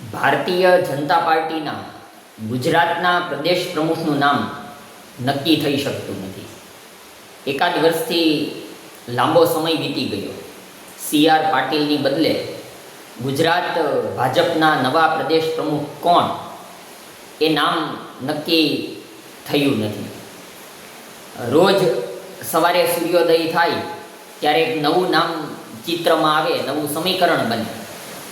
ભારતીય જનતા પાર્ટીના ગુજરાતના પ્રદેશ પ્રમુખનું નામ નક્કી થઈ શકતું નથી. એકાદ વર્ષથી લાંબો સમય વીતી ગયો. સી આર પાટીલની બદલે ગુજરાત ભાજપના નવા પ્રદેશ પ્રમુખ કોણ? એ નામ નક્કી થયું નથી. રોજ સવારે સૂર્યોદય થાય, ત્યારે એક નવું નામ ચિત્રમાં આવે, નવું સમીકરણ બને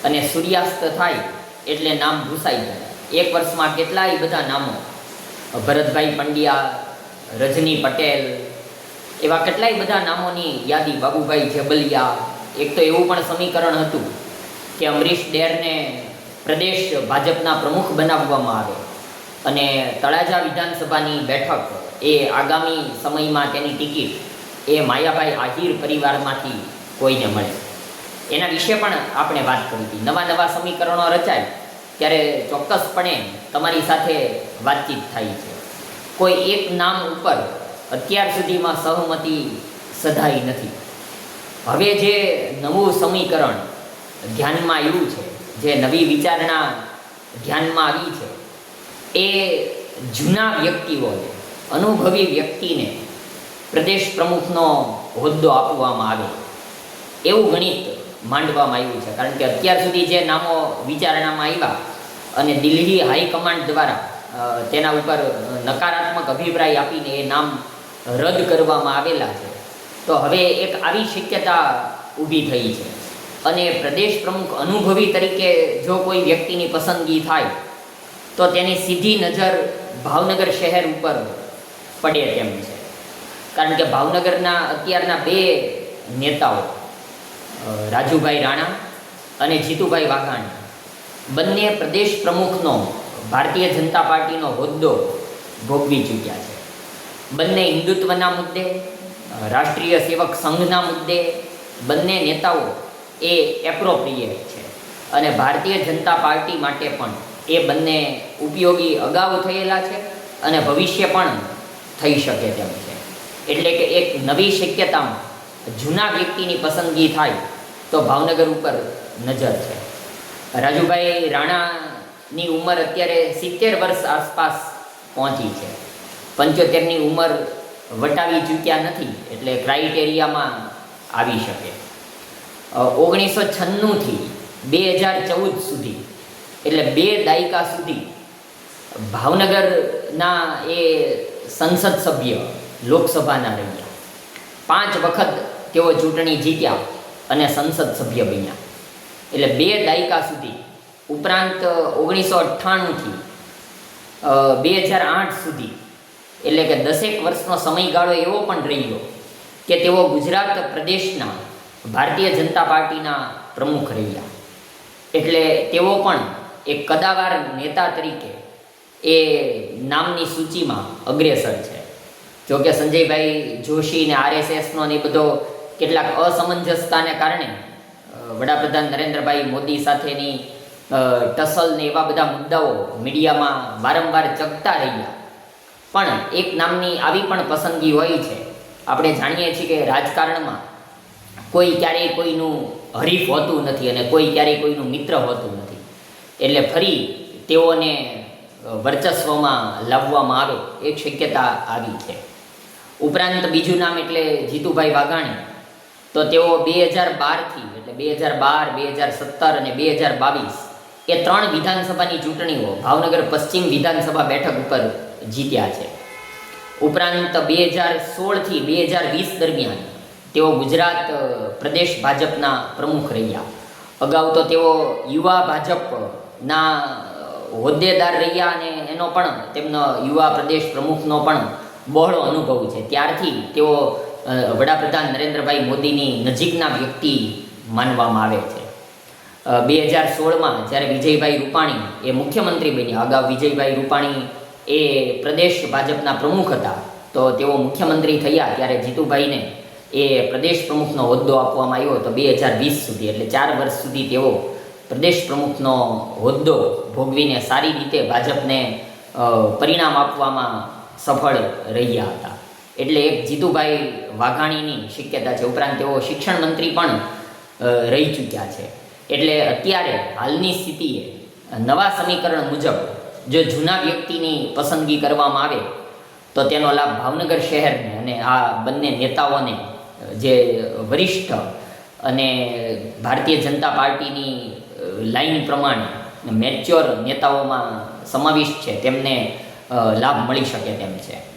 અને સૂર્યાસ્ત થાય એટલે નામ ભૂસાઈ જાય એક વર્ષમાં કેટલાય બધા નામો? ભરતભાઈ પંડ્યા, રજની પટેલ, એવા કેટલાય બધા નામોની યાદી, બાબુભાઈ જેબલિયા એક તો એવું પણ સમીકરણ હતું કે અમરીશ ડેરને પ્રદેશ ભાજપના પ્રમુખ બનાવવામાં આવે અને તળાજા વિધાનસભાની બેઠક એ આગામી સમયમાં તેની ટિકિટ એ માયાભાઈ આહિર પરિવારમાંથી કોઈને મળે. એના વિશે પણ આપણે વાત કરી હતી. નવા નવા સમીકરણો રચાય ત્યારે ચોક્કસપણે તમારી સાથે વાતચીત થાય છે. કોઈ એક નામ ઉપર અત્યાર સુધીમાં સહમતિ સધાઈ નથી. હવે જે નવું સમીકરણ ધ્યાનમાં આવ્યું છે, જે નવી વિચારણા ધ્યાનમાં આવી છે, એ જૂના વ્યક્તિઓને અનુભવી વ્યક્તિને પ્રદેશ પ્રમુખનો હોદ્દો આપવામાં આવે. એવું ગણિત માંડવામાં આવ્યું છે. કારણ કે અત્યાર સુધી જે નામો વિચારણામાં આવ્યા અને દિલ્હી હાઈકમાન્ડ દ્વારા તેના ઉપર નકારાત્મક અભિપ્રાય આપીને એ નામ રદ કરવામાં આવેલા છે. તો હવે એક આવી શક્યતા ઊભી થઈ છે. અને પ્રદેશ પ્રમુખ અનુભવી તરીકે જો કોઈ વ્યક્તિની પસંદગી થાય, તો તેની સીધી નજર ભાવનગર શહેર ઉપર પડે તેમ છે. કારણ કે ભાવનગરના અત્યારના બે નેતાઓ રાજુભાઈ રાણા અને જીતુભાઈ વાઘાણી. બંને પ્રદેશ પ્રમુખનો, ભારતીય જનતા પાર્ટીનો હોદ્દો ભોગવી ચૂક્યા છે. બંને હિન્દુત્વના મુદ્દે, રાષ્ટ્રીય સેવક સંઘના મુદ્દે બંને નેતાઓ એ એપ્રોપ્રિએટ છે. અને ભારતીય જનતા પાર્ટી માટે પણ એ બંને ઉપયોગી અગાઉ થયેલા છે અને ભવિષ્ય પણ થઈ શકે તેમ છે. એટલે કે એક નવી શક્યતામાં જૂના વ્યક્તિની પસંદગી થાય તો ભાવનગર ઉપર નજર છે. રાજુભાઈ રાણાની ઉંમર અત્યારે સિત્તેર વર્ષ આસપાસ પહોંચી છે. પંચોતેરની ઉંમર વટાવી ચૂક્યા નથી એટલે ક્રાઇટેરિયામાં આવી શકે. ઓગણીસો છન્નુંથી બે હજાર ચૌદ સુધી, એટલે બે દાયકા સુધી ભાવનગરના એ સંસદ સભ્ય લોકસભાના રહ્યા. પાંચ વખત તેઓ ચૂંટણી જીત્યા અને સંસદ સભ્ય બન્યા. એટલે બે દાયકા સુધી, ઉપરાંત ઓગણીસો અઠ્ઠાણુંથી બે હજાર આઠ સુધી, એટલે કે દસેક વર્ષનો સમયગાળો એવો પણ રહ્યો કે તેઓ ગુજરાત પ્રદેશના ભારતીય જનતા પાર્ટીના પ્રમુખ રહ્યા. એટલે તેઓ પણ એક કદાવાર નેતા તરીકે એ નામની સૂચિમાં અગ્રેસર છે. જો કે સંજયભાઈ જોશી ને આરએસએસનો ને બધો કેટલાક અસમંજસતાને કારણે વડાપ્રધાન નરેન્દ્રભાઈ મોદી સાથેની ટસલ ને એવા બધા મુદ્દાઓ મીડિયામાં વારંવાર ચગતા રહ્યા. પણ એક નામની આવી પણ પસંદગી હોય છે. આપણે જાણીએ છીએ કે રાજકારણમાં કોઈ ક્યારેય કોઈનું હરીફ હોતું નથી અને કોઈ ક્યારેય કોઈનું મિત્ર હોતું નથી. એટલે ફરી તેઓને વર્ચસ્વમાં લાવવામાં આવે એ શક્યતા આવી છે. ઉપરાંત બીજું નામ એટલે જીતુભાઈ વાઘાણી. તો તેઓ બે હજાર બારથી એટલે બે હજાર બાર, બે હજાર સત્તર અને બે હજાર બાવીસ, એ ત્રણ વિધાનસભાની ચૂંટણીઓ ભાવનગર પશ્ચિમ વિધાનસભા બેઠક ઉપર જીત્યા છે. ઉપરાંત બે હજાર સોળથી બે હજાર વીસ દરમિયાન તેઓ ગુજરાત પ્રદેશ ભાજપના પ્રમુખ રહ્યા. અગાઉ તો તેઓ યુવા ભાજપના હોદ્દેદાર રહ્યા અને એનો પણ તેમનો યુવા પ્રદેશ પ્રમુખનો પણ બહોળો અનુભવ છે. ત્યારથી તેઓ વડાપ્રધાન નરેન્દ્રભાઈ મોદીની નજીકના વ્યક્તિ માનવામાં આવે છે. બે હજાર સોળમાં જ્યારે વિજયભાઈ રૂપાણી એ મુખ્યમંત્રી બન્યા, અગાઉ વિજયભાઈ રૂપાણી એ પ્રદેશ ભાજપના પ્રમુખ હતા, તો તેઓ મુખ્યમંત્રી થયા ત્યારે જીતુભાઈને એ પ્રદેશ પ્રમુખનો હોદ્દો આપવામાં આવ્યો તો બે હજાર વીસ સુધી, એટલે ચાર વર્ષ સુધી તેઓ પ્રદેશ પ્રમુખનો હોદ્દો ભોગવીને સારી રીતે ભાજપને પરિણામ આપવામાં સફળ રહ્યા હતા. એટલે એક જીતુભાઈ વાઘાણીની શક્યતા છે. ઉપરાંત તેઓ શિક્ષણ મંત્રી પણ રહી ચૂક્યા છે. એટલે અત્યારે હાલની સ્થિતિએ નવા સમીકરણ મુજબ જો જૂના વ્યક્તિની પસંદગી કરવામાં આવે, તો તેનો લાભ ભાવનગર શહેરને અને આ બંને નેતાઓને, જે વરિષ્ઠ અને ભારતીય જનતા પાર્ટીની લાઈન પ્રમાણે મેચ્યોર નેતાઓમાં સમાવિષ્ટ છે, તેમને લાભ મળી શકે તેમ છે.